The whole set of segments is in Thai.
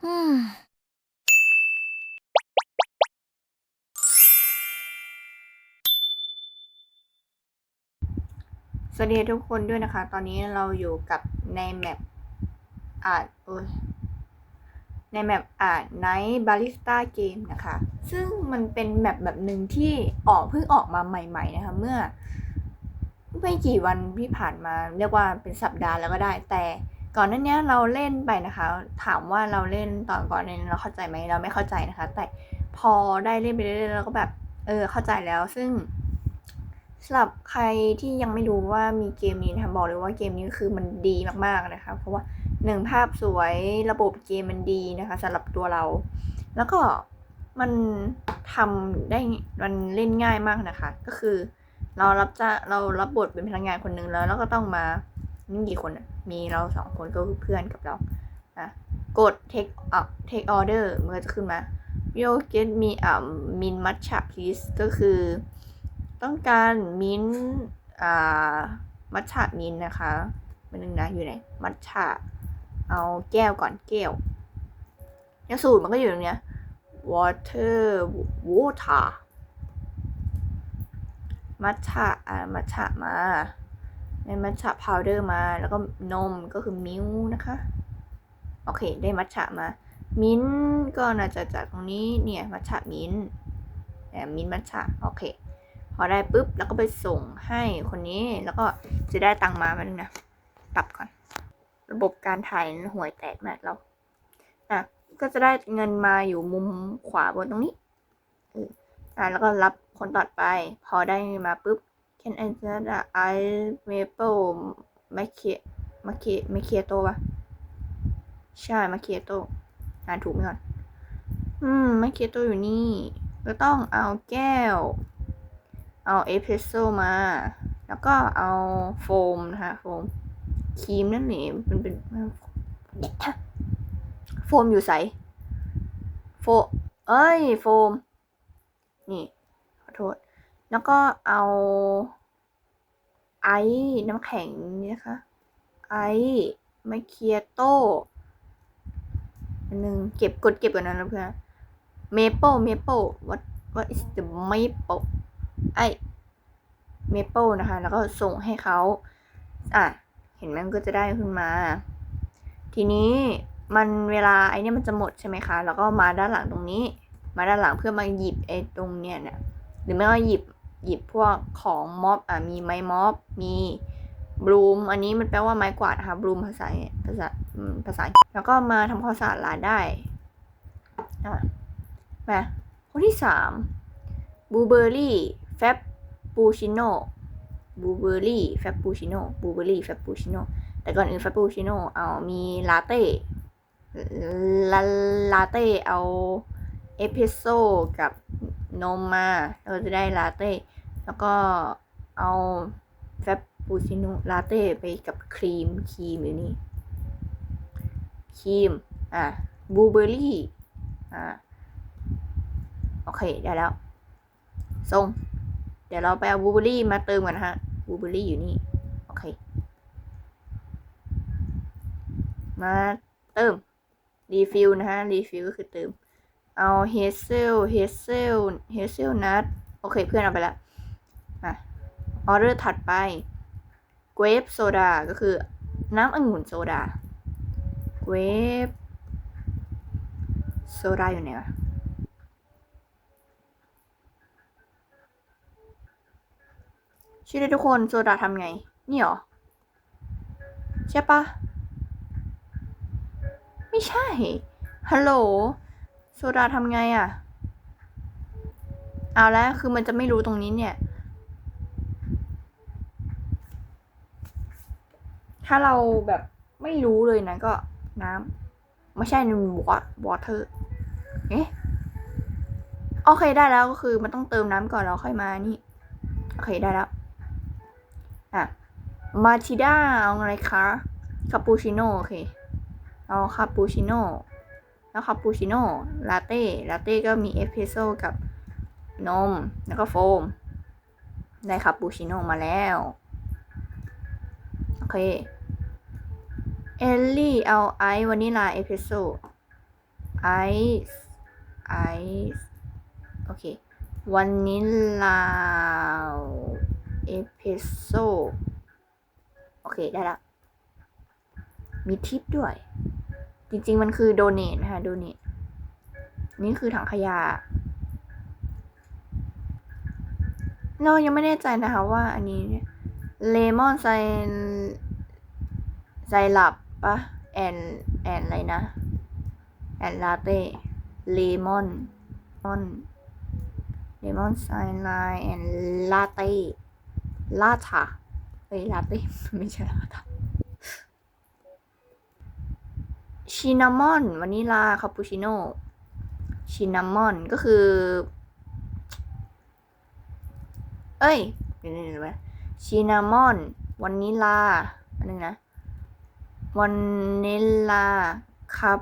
สวัสดีทุกคนด้วยนะคะ ตอนนี้เราอยู่กับในแมปอาร์ตโอ้ยในแมปอาร์ตไนท์บาริสต้าเกมนะคะ ซึ่งมันเป็นแมปแบบหนึ่งที่ออกเพิ่งออกมาใหม่ ๆ นะคะ เมื่อไม่กี่วันที่ผ่านมา เรียกว่าเป็นสัปดาห์แล้วก็ได้แต่ ก่อนหน้านี้เราเล่นไปนะคะ ถามว่าเราเล่นตอนก่อนเนี่ยเราเข้าใจไหมเราไม่เข้าใจนะคะ แต่พอได้เล่นไปเรื่อยๆเราก็แบบเออเข้าใจแล้วซึ่งสำหรับใครที่ยังไม่รู้ว่ามีเกมนี้นะคะบอกเลยว่าเกมนี้คือมันดีมากๆนะคะเพราะว่าหนึ่งภาพสวยระบบเกมมันดีนะคะสำหรับตัวเรา แล้วก็มันทำได้มันเล่นง่ายมากนะคะ ก็คือเรารับจะเรารับบทเป็นพนักงานคนหนึ่งแล้ว แล้วก็ต้องมา นี่กี่คนอะมีเราสองคนก็คือเพื่อนกับเราอะกด take up take order มันก็จะขึ้นมา you get me a min matcha please ก็คือ ต้องการมินอ่ามัทฉะมินนะคะมันนึงนะอยู่ไหนมัทฉะเอาแก้วก่อนแก้วเนี่ยสูตรมันก็อยู่ตรงเนี้ย water water มัทฉะอ่ามัทฉะมา ในมัทฉะพาวเดอร์มา แล้วก็นมก็คือมิลค์นะคะ โอเค ได้มัทฉะมา มิ้นก็น่าจะจากตรงนี้เนี่ยมัทฉะมิ้นแหมมิ้นมัทฉะโอเค พอได้ปุ๊บแล้วก็ไปส่งให้คนนี้แล้วก็จะได้ตังมามาดูนะปรับก่อน ระบบการถ่ายห่วยแตกมากเราอะก็จะได้เงินมาอยู่มุมขวาบนตรงนี้เอออะแล้วก็รับคนต่อไป พอได้มาปุ๊บ can I just I maple มาเคียมาเคียมาเคียโตปะใช่มาเคียโตอ่านถูกไหมก่อน อืมมาเคียโตอยู่นี่ ก็ต้องเอาแก้ว เอาเอสเพรสโซมา แล้วก็เอาโฟมนะคะโฟมครีมนั่นเองมันเป็นโฟมอยู่ใสโฟ เอ้ย โฟม นี่ แล้วก็เอาไอซ์น้ำแข็งนี่นะคะไอซ์มาเคียโต้อันหนึ่งเก็บกดเก็บก่อนนะเพื่อนเมเปิลเมเปิล what what is the maple ไอเมเปิลนะคะ แล้วก็ส่งให้เขาอะเห็นไหมมันก็จะได้ขึ้นมา ทีนี้มันเวลาไอเนี่ยมันจะหมดใช่ไหมคะ แล้วก็มาด้านหลังตรงนี้ มาด้านหลังเพื่อมาหยิบไอ้ตรงเนี้ยเนี่ยหรือไม่ก็หยิบ หยิบพวกของม็อบอะมีไม้ม็อบมีบลูมอันนี้มันแปลว่าไม้กวาดนะคะบลูมภาษาภาษาภาษา แล้วก็มาทำความสะอาดร้านได้อะมาคนที่สามบลูเบอร์รี่แฟบปูชิโน่บลูเบอร์รี่แฟบปูชิโน่บลูเบอร์รี่แฟบปูชิโน่แต่ก่อนอื่นแฟบปูชิโน่เอามีลาเต้ลาลาเต้เอาเอสเพรสโซ่กับ นมมาเราจะได้ลาเต้ แล้วก็เอาแฟบปูชิโน่ลาเต้ไปกับครีมครีมอยู่นี่ครีม อะบลูเบอร์รี่ อะโอเค ได้แล้วส่งเดี๋ยวเราไปเอาบลูเบอร์รี่มาเติมกันนะฮะบลูเบอร์รี่อยู่นี่ โอเค มาเติม รีฟิลนะฮะ รีฟิลก็คือเติม เอาเฮเซลเฮเซลเฮเซลนัทโอเคเพื่อนเอาไปแล้วมาออเดอร์ถัดไปเกรฟโซดาก็คือน้ำองุ่นโซดาเกรฟโซดาอยู่ไหนวะชื่อได้ทุกคนโซดาทำไง นี่หรอ ใช่ปะ ไม่ใช่ ฮัลโหล โซดาทำไงอะ่ะ เอาแล้วคือมันจะไม่รู้ตรงนี้เนี่ย ถ้าเราแบบไม่รู้เลยนะก็น้ำไม่ใช่นวอวอเตอร์เอ๊ะโอเคได้แล้วก็คือมันต้องเติมน้ำก่อนแล้วค่อยมานี่ โอเคได้แล้ว อะ มาชิด้าเอาอะไรคะ คาปูชิโน่โอเค เอาคาปูชิโน่ แล้วคาปูชิโน่ลาเต้ลาเต้ก็มีเอสเพรสโซ่กับนม แล้วก็โฟม ได้คาปูชิโน่มาแล้ว โอเค เอลลี่เอาไอซ์วานิลาเอสเพรสโซ่ไอซ์ไอซ์โอเควานิลลาเอสเพรสโซ่โอเค ได้ละ มีทิปด้วย จริงๆ มันคือโดเนทนะคะโดเนทนี่คือถังขยะ เรายังไม่แน่ใจนะคะว่าอันนี้เลมอนไซไซลับปะแอนแอนอะไรนะ แอนลาเต้เลมอนมอนเลมอนไซไลแอนลาเต้ลาทาเอ้ยลาเต้ไม่ใช่ลาทา ชินามอนวานิลาคาปูชิโน่ชินามอนก็คือ เอ้ยเดี๋ยวเดี๋ยวนะชินามอนวานิลาอันนึงนะวานิลาคับ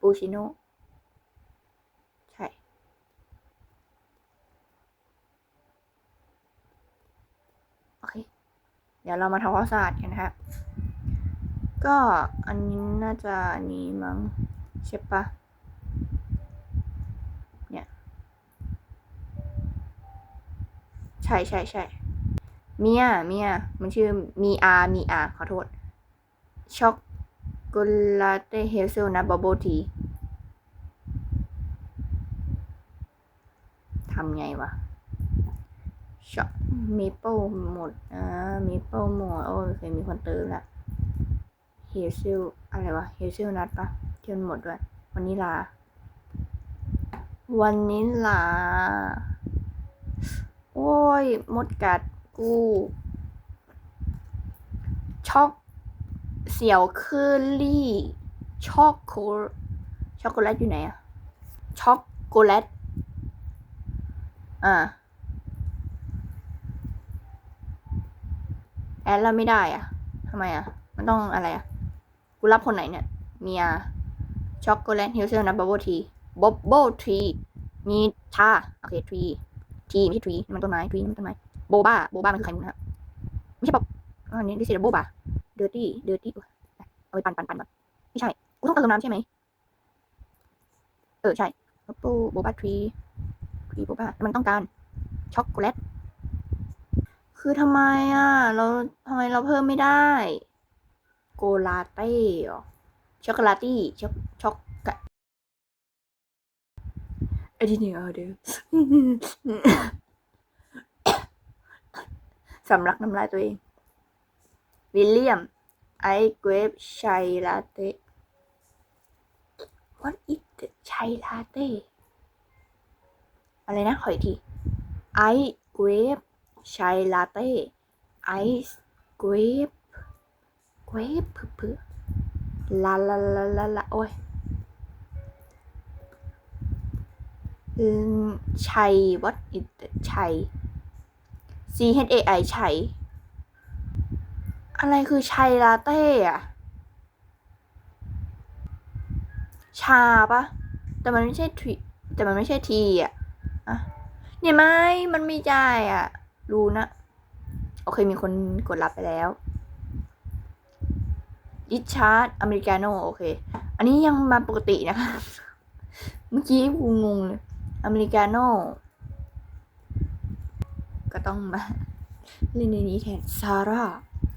ปูชิโน่ใช่ โอเค เดี๋ยวเรามาทำความสะอาดกันนะครับ ก็อันนี้น่าจะอันนี้มั้งใช่ปะเนี่ย ใช่ใช่ใช่เมียเมียมันชื่อมีอามีอาขอโทษ ช็อกโกแลตเฮลเซลนะบับเบิลทีทำไงวะช็อกเมเปิลหมดอ่าเมเปิลหมด โอ้เคยมีคนเติมละ เฮลเซลอะไรวะเฮลเซลนัทปะที่มันหมดด้วยวานิลาวานิลา โอ้ย มดกัดกู ช็อกเสี่ยวเคอรี่ ช็อกโกช็อกโกแลตอยู่ไหนอะช็อกโกแลต อ่าแอดแล้วไม่ได้อะทำไมอะมันต้องอะไรอะ กูรับคนไหนเนี่ย เมีย ช็อกโกแลตเฮลเซลนะบับเบิลทีบับเบิลทีมีชาโอเคทรีทีไม่ใช่ทรีมันต้นไม้ทรีมันต้นไม้โบบ้าโบบ้ามันคือใครนะครับไม่ใช่ป๊อปอันนี้ดิสิโบบ้าเดอร์ตี้เดอร์ตี้เอาไปปั่นปั่นปั่นก่อนไม่ใช่กูต้องเติมน้ำใช่ไหมเออใช่โบโบบ้าทรีทรีโบบ้ามันต้องการช็อกโกแลตคือทำไมอะ เราทำไมเราเพิ่มไม่ได้ โกลาเต้ช็อกโกลตตี้ช็อกช็อกกะไอ้ที่นี่เอาเดี๋ยวสำลักน้ำลายตัวเอง วิลเลียม ไอเกรฟชัยลาเต้ What is the ชัยลาเต้ อะไรนะขออีกทีไอเกรฟชัยลาเต้ไอซ์เกรฟ เกรฟเพื่อลาลาลาลาลาโอ้ยอืมชัย What is the ชัย C H A I ชัย อะไรคือชัยลาเต้อะชาปะแต่มันไม่ใช่ทีแต่มันไม่ใช่ทีอะอะเนี่ยไม่มันไม่ได้อะรู้นะ โอเคมีคนกดรับไปแล้ว ดิชาร์ดอเมริกาโน่โอเค อันนี้ยังมาปกตินะคะ เมื่อกี้กูงงเลย อเมริกาโน่ ก็ต้องมาเล่นในนี้แทนซาร่า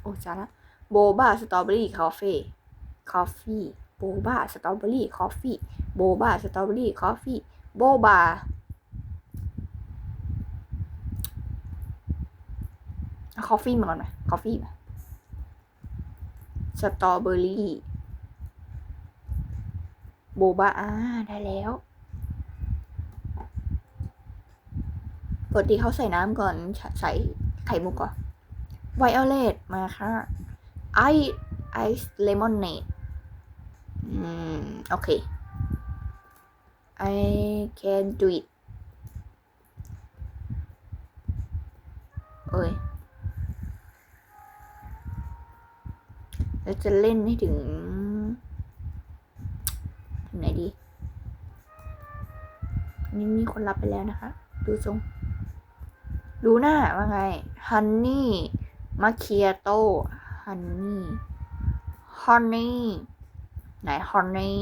โอ้ซาร่า โบบาสตรอเบอรี่คอฟฟี่คอฟฟี่โบบาสตรอเบอรี่คอฟฟี่โบบาสตรอเบอรี่คอฟฟี่โบบาคอฟฟี่มาก่อนไหมคอฟฟี่มา สตรอเบอรี่โบบาอาได้แล้วปกติเขาใส่น้ำก่อน ใส่ไข่มุกก่อนไวโอเลตมาค่ะ ไอไอซ์เลมอนเนดอืม โอเค I can do it เอ้ย เราจะเล่นให้ถึงถึงไหนดี นี่มีคนรับไปแล้วนะคะ ดูทรงดูหน้าว่าไงฮันนี่มาเคียโตฮันนี่ฮันนี่ไหนฮอนนี่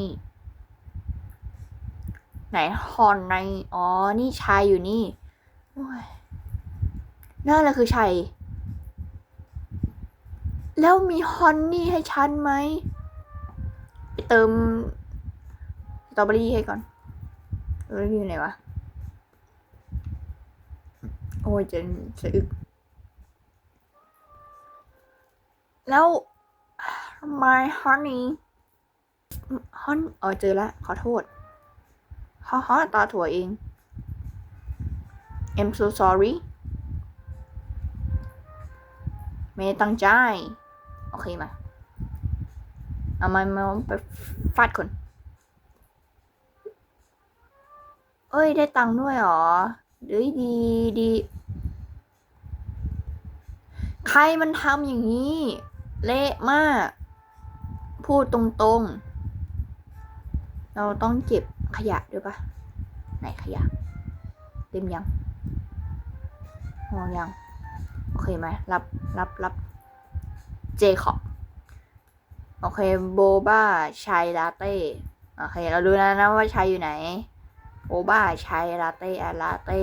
ไหนฮอนนี่อ๋อ นี่ชายอยู่นี่นั่นแหละคือชัย แล้วมีฮอนนี่ให้ฉันไหมไปเติมสตรอเบอรี่ให้ก่อนสตรอเบอรี่อยู่ไหนวะ โอ้ยจะสะอึก แล้ว my honey ฮอนเออเจอแล้วขอโทษฮ่าฮ่ตาถั่วเอง I'm so sorry ไม่ตั้งใจ โอเคมา เอามามาไปฟาดคนเอ้ย ได้ตังค์ด้วยเหรอเฮ้ยดีดี ใครมันทำอย่างนี้ เละมาก พูดตรงๆ เราต้องเก็บขยะด้วยปะไหนขยะ เต็มยังมองยัง โอเคไหมรับรับรับ เจคอบโอเคโบบ้าชายลาเต้โอเค เราดูแล้วนะว่าชายอยู่ไหนโบบ้าชายลาเต้อลาเต้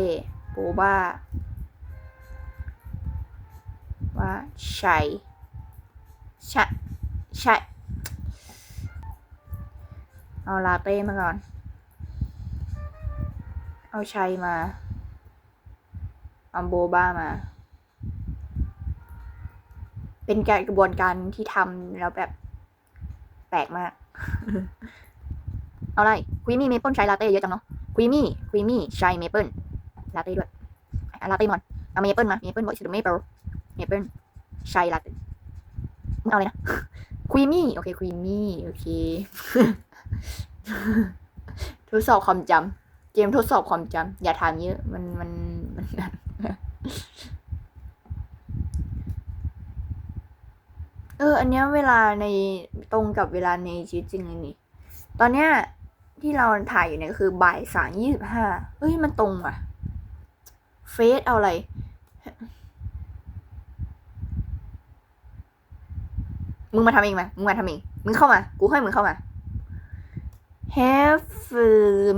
โบบ้าว่าชายชะชายเอาลาเต้มาก่อน เอาชัยมาเอาโบบ้ามา เป็นการกระบวนการที่ทำแล้วแบบแปลกมาก เอาไรควีมี่เมเปิลใช้ลาเต้เยอะจังเนาะควีมี่ควีมี่ใช้เมเปิลลาเต้ด้วยลาเต้มอนเอาเมเปิลมาเมเปิลบอกชื่อเมเปิลเมเปิลใช้ลาเต้มึงเอาเลยนะควีมี่โอเคควีมี่โอเคทดสอบความจำเกมทดสอบความจำอย่าถามเยอะ มันมันมัน เออ อันเนี้ยเวลาในตรงกับเวลาในชีวิตจริงเลยนี่ ตอนเนี้ยที่เราถ่ายอยู่เนี่ยก็คือบ่ายสามยี่สิบห้าเฮ้ยมันตรงว่ะ เฟซเอาอะไรมึงมาทำเองไหมมึงมาทำเอง มึงเข้ามา กูให้มึงเข้ามา have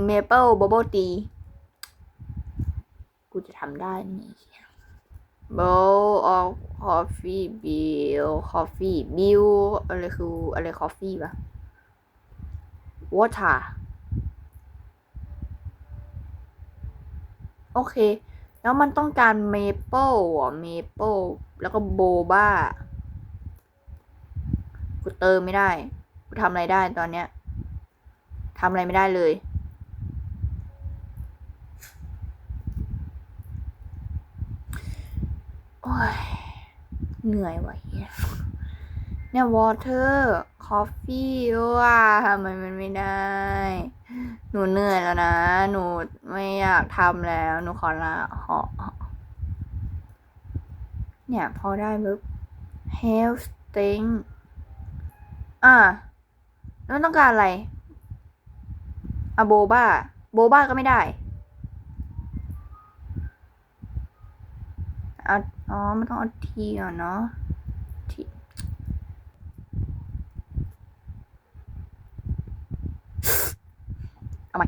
maple bubble tea กูจะทำได้ไหม bowl of coffee bill coffee bill อะไรคืออะไร coffee ปะ water โอเค แล้วมันต้องการ maple อะ maple แล้วก็ boba กูเติมไม่ได้ กูทำอะไรได้ตอนเนี้ยทำอะไรไม่ได้เลย โอ้ย เหนื่อยว่ะเฮียเนี่ย water coffee ว่ะทำไมมันไม่ได้ หนูเหนื่อยแล้วนะ หนูไม่อยากทำแล้ว หนูขอลาหอเนี่ยพอได้ปุ๊บ health thing อะแล้วต้องการอะไรอะโบบ้า โบบ้าก็ไม่ได้ เอาอ๋อมันต้องเอาทีก่อนเนาะทีเอาใหม่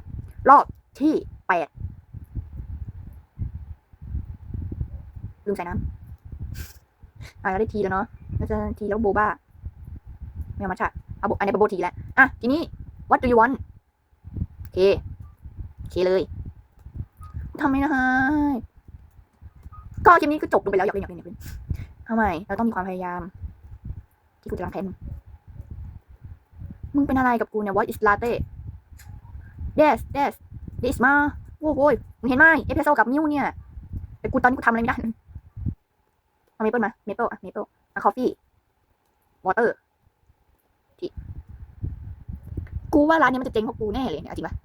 รอบที่แปดลืมใส่น้ำอะเราได้ทีแล้วเนาะแล้วจะทีแล้วโบบ้าไม่เอามาชะเอาโบอันนี้เป็นโบทีแล้วอะทีนี้ what do you want โอเคโอเคเลยทำไม่ได้ ก็คลิปนี้ก็จบลงไปแล้วอยากเล่นอยากเล่นอยากเล่นทำไมเราต้องมีความพยายาม ที่กูจะรังแพ้มึงมึงเป็นอะไรกับกูเนี่ย what is latte yes yes this มาโว้ยโว้ยมึงเห็นไหมเอสเปรสโซกับมิวเนี่ยแต่กูตอนนี้กูทำอะไรไม่ได้เอาเมเปิลมาเมเปิลอะเมเปิลอะคอฟฟี่วอเตอร์ที่กูว่าร้านนี้มันจะเจ๊งเพราะกูแน่เลยเนี่ยจริงปะ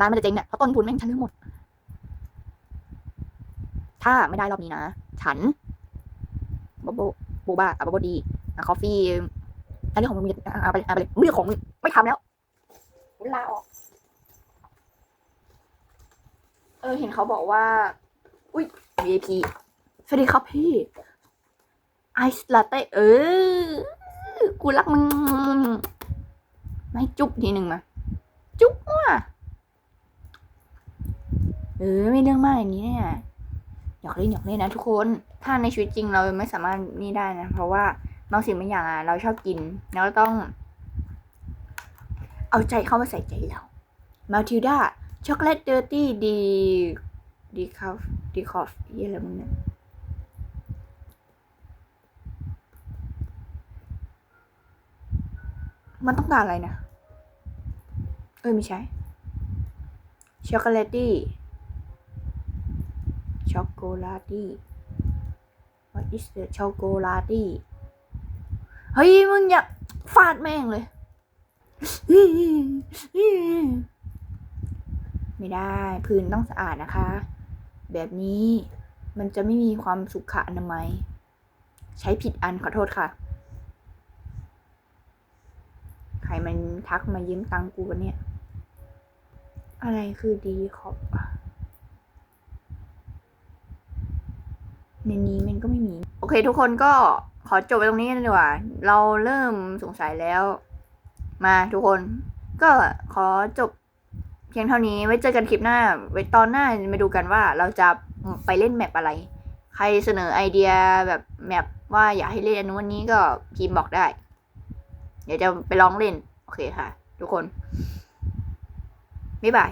ร้านมันจะเจ๊งเนี่ยเพราะต้นทุนแม่งฉันทั้งหมด ถ้าไม่ได้รอบนี้นะ ฉันโบโบโบบ้าอะโบโบดีอะคอฟฟี่อันนี้ของมึงมีอะเอาไปเลยเอาไปเลยไม่ใช่ของมึงไม่ทำแล้วลาออก เออ เห็นเขาบอกว่า อุ้ย VIP สวัสดีครับพี่ ไอซ์ลาเต้เออ กูรักมึง ไม่จุ๊บทีหนึ่งมา จุ๊บว่ะเออ ไม่เรื่องมากอย่างนี้เนี่ย หยอกเล่นหยอกเล่นนะทุกคน ถ้าในชีวิตจริงเราไม่สามารถนี่ได้นะ เพราะว่าบางสิ่งบางอย่างอะเราชอบกิน แล้วต้อง เอาใจเข้ามาใส่ใจเรามาทิลดาช็อกโกแลตเดอร์ตี้ดีดีคอฟดีคอฟยี่อะไรมึงเนี่ยมันต้องการอะไรนะ เอ้ยไม่ใช่ช็อกโกแลตตี้ ช็อกโกแลตตี้ what is the ช็อกโกแลตตี้ เฮ้ย มึงอย่าฟาดแม่งเลย ไม่ได้พื้นต้องสะอาดนะคะ แบบนี้มันจะไม่มีความสุขอนามัย ใช้ผิดอันขอโทษค่ะ ใครมันทักมายืมตังค์กูวะเนี่ย อะไรคือดีขอบอะ ในนี้มันก็ไม่มี โอเค ทุกคนก็ขอจบไปตรงนี้กันดีกว่า เราเริ่มสงสัยแล้ว มาทุกคน ก็ขอจบเพียงเท่านี้ ไว้เจอกันคลิปหน้า ไว้ตอนหน้ามาดูกันว่าเราจะไปเล่นแมปอะไร ใครเสนอไอเดียแบบแมปว่าอยากให้เล่นอันนู้นอันนี้ก็พิมพ์บอกได้ เดี๋ยวจะไปลองเล่น โอเคค่ะ ทุกคน บ๊ายบาย